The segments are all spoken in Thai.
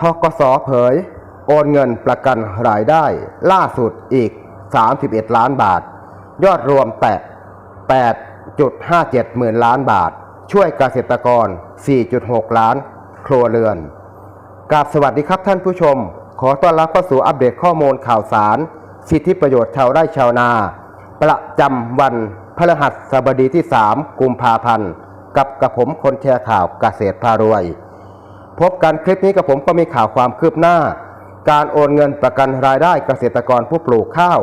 ทกสเผย โอนเงินประกันรายได้ ล่าสุดอีก 31 ล้านบาท ยอดรวมแตะ8.57หมื่นล้านบาท ช่วยเกษตรกร 4.6 ล้าน ครัวเรือนกราบสวัสดีครับท่านผู้ชม ขอต้อนรับเข้าสู่อัปเดตข้อมูลข่าวสาร สิทธิประโยชน์ชาวไร่ชาวนา ประจำวันพฤหัสบดีที่ 3 กุมภาพันธ์ กับกระผมคนแชร์ข่าวเกษตรพารวย พบกันคลิปนี้กับผมก็มีข่าวความคืบหน้า การโอนเงินประกันรายได้เกษตรกรผู้ปลูกข้าว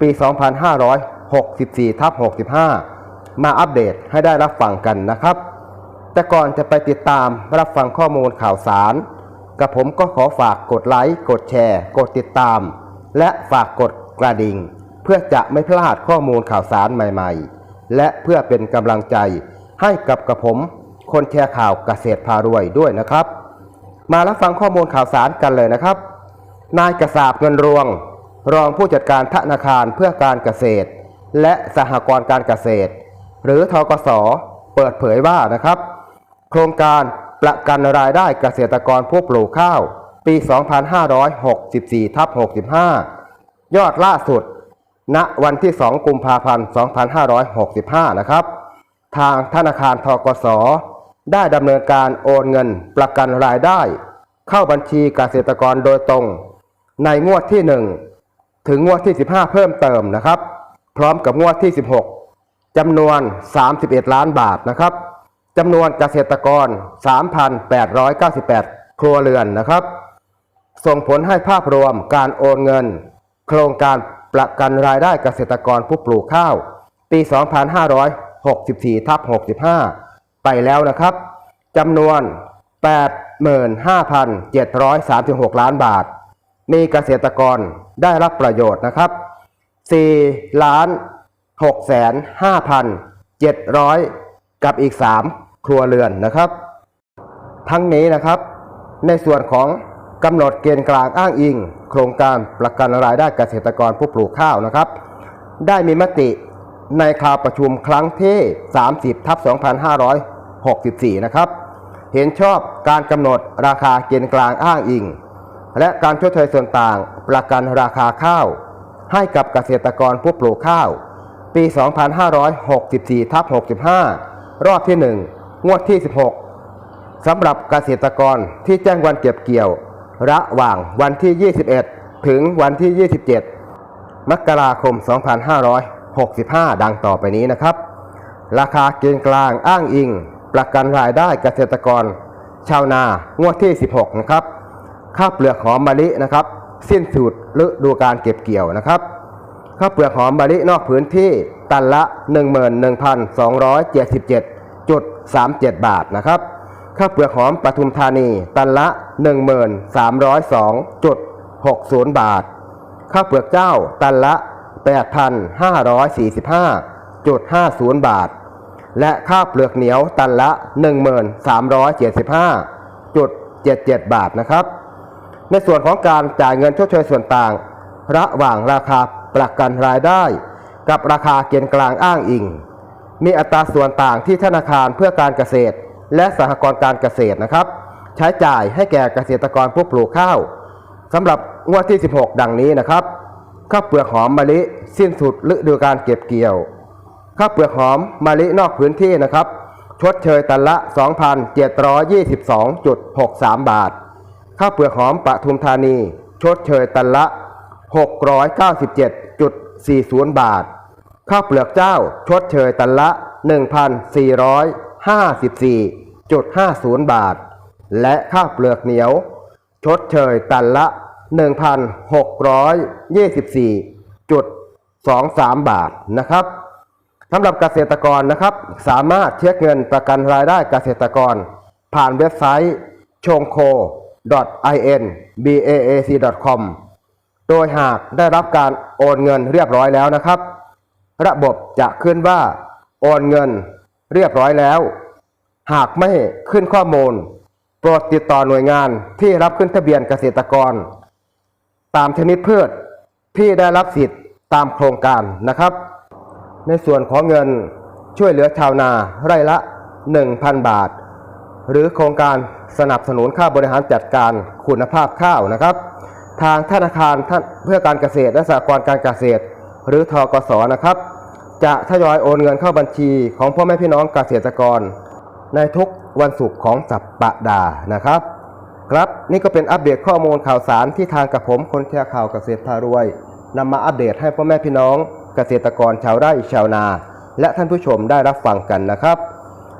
ปี 2564ทับ65 มาอัปเดตให้ได้รับฟังกันนะครับ แต่ก่อนจะไปติดตามรับฟังข้อมูลข่าวสารกับผมก็ขอฝากกดไลค์กดแชร์ กดติดตาม และฝากกดกระดิ่ง เพื่อจะไม่พลาดข้อมูลข่าวสารใหม่ๆ และเพื่อเป็นกำลังใจให้กับกระผม คนแชร์ข่าวเกษตรพารวยด้วยนะครับ มารับฟังข้อมูลข่าวสารกันเลยนะครับ นายกษาบเงินรวง รองผู้จัดการธนาคารเพื่อการเกษตร และสหกรณ์การเกษตร หรือทกส เปิดเผยว่านะครับ โครงการประกันรายได้เกษตรกรผู้ปลูกข้าว ปี 2564ทับ65 ยอดล่าสุด ณวันที่ 2 กุมภาพันธ์ 2565 นะครับ ทางธนาคารทกส ได้ดำเนินการโอนเงินประกันรายได้ เข้าบัญชีเกษตรกรโดยตรง ในงวดที่ 1 ถึงงวดที่ 15 เพิ่มเติมนะครับ พร้อมกับงวดที่ 16จำนวน 31 ล้านบาทนะครับจำนวนเกษตรกร 3,898 ครัวเรือนนะครับ ส่งผลให้ภาพรวมการโอนเงิน โครงการประกันรายได้เกษตรกรผู้ปลูกข้าว ปี 2564ทับ65 ไปแล้วนะครับจำนวน 85,736 ล้านบาท มีเกษตรกรได้รับประโยชน์นะครับ 4 ล้าน6แสน5,700 กับอีก 3 ครัวเรือนนะครับ ทั้งนี้นะครับ ในส่วนของกำหนดเกณฑ์กลางอ้างอิง โครงการประกันรายได้เกษตรกรผู้ปลูกข้าวนะครับ ได้มีมติในคราวประชุมครั้งที่ 30ทับ 2564 นะครับ เห็นชอบการกำหนดราคาเกณฑ์กลางอ้างอิง และการชดเชยส่วนต่างประกันราคาข้าว ให้กับเกษตรกรผู้ปลูกข้าว ปี 2564ทับ65 รอบที่ 1 งวดที่ 16 สำหรับเกษตรกรที่แจ้งวันเก็บเกี่ยว ระหว่างวันที่ 21 ถึงวันที่ 27 มกราคม 2565 ดังต่อไปนี้นะครับราคาเกณฑ์กลางอ้างอิง ประกันรายได้เกษตรกร ชาวนางวดที่ 16 นะครับข้าวเปลือกหอมมะลินะครับ สิ้นสุดฤดูการเก็บเกี่ยวนะครับข้าวเปลือกหอมมะลินอกพื้นที่ตันละ 11,277.37 บาทนะครับข้าวเปลือกหอมปทุมธานี ตันละ 1302.60 บาทข้าวเปลือกเจ้าตันละ 8,545.50 บาท และข้าวเปลือกเหนียวตันละ 1375.77 บาทนะครับ ในส่วนของการจ่ายเงินชดเชยส่วนต่าง ระหว่างราคาประกันรายได้ กับราคาเกณฑ์กลางอ้างอิง มีอัตราส่วนต่างที่ธนาคารเพื่อการเกษตร และสหกรณ์การเกษตรนะครับ ใช้จ่ายให้แก่เกษตรกรผู้ปลูกข้าวสำหรับงวดที่ 16 ดังนี้นะครับข้าวเปลือกหอมมะลิ สิ้นสุดฤดูการเก็บเกี่ยว ข้าวเปลือกหอมมะลินอกพื้นที่นะครับ ชดเชยตันละ 2,722.63 บาท ข้าวเปลือกหอมปทุมธานี ชดเชยตันละ 697.40 บาท ข้าวเปลือกเจ้า ชดเชยตันละ 1,454.50 บาท และข้าวเปลือกเหนียว ชดเชยตันละ 1,624.23 บาทนะครับ สำหรับเกษตรกรนะครับ สามารถเช็คเงินประกันรายได้เกษตรกร ผ่านเว็บไซต์ชงโค .inbaac.com โดยหากได้รับการโอนเงินเรียบร้อยแล้วนะครับ ระบบจะขึ้นว่า โอนเงินเรียบร้อยแล้ว หากไม่ขึ้นข้อมูล โปรดติดต่อหน่วยงานที่รับขึ้นทะเบียนเกษตรกร ตามชนิดพืชที่ได้รับสิทธิ์ตามโครงการนะครับ ในส่วนของเงินช่วยเหลือชาวนาไร่ละ 1,000 บาท หรือโครงการสนับสนุนค่าบริหารจัดการคุณภาพข้าวนะครับ ทางธนาคารท่านเพื่อการเกษตรและสหกรณ์การเกษตร หรือทกสนะครับ จะทยอยโอนเงินเข้าบัญชีของพ่อแม่พี่น้องเกษตรกร ในทุกวันศุกร์ของสัปปดาห์นะครับ ครับนี่ก็เป็นอัปเดตข้อมูลข่าวสารที่ทางกับผมคนแชร์ข่าวเกษตรพารวยนำมาอัปเดตให้พ่อแม่พี่น้อง กษตรกรชาวไร่ชาวนา และท่านผู้ชมได้รับฟังกันนะครับ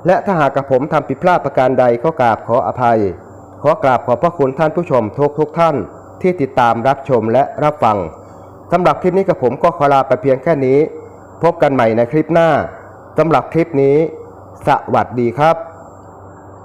และถ้าหากกับผมทำผิดพลาดประการใดก็กราบขออภัย ขอกราบขอบพระคุณท่านผู้ชมทุกทุกท่าน ที่ติดตามรับชมและรับฟังสำหรับคลิปนี้กับผมก็ขอลาไปเพียงแค่นี้ พบกันใหม่ในคลิปหน้าสำหรับคลิปนี้ สวัสดีครับ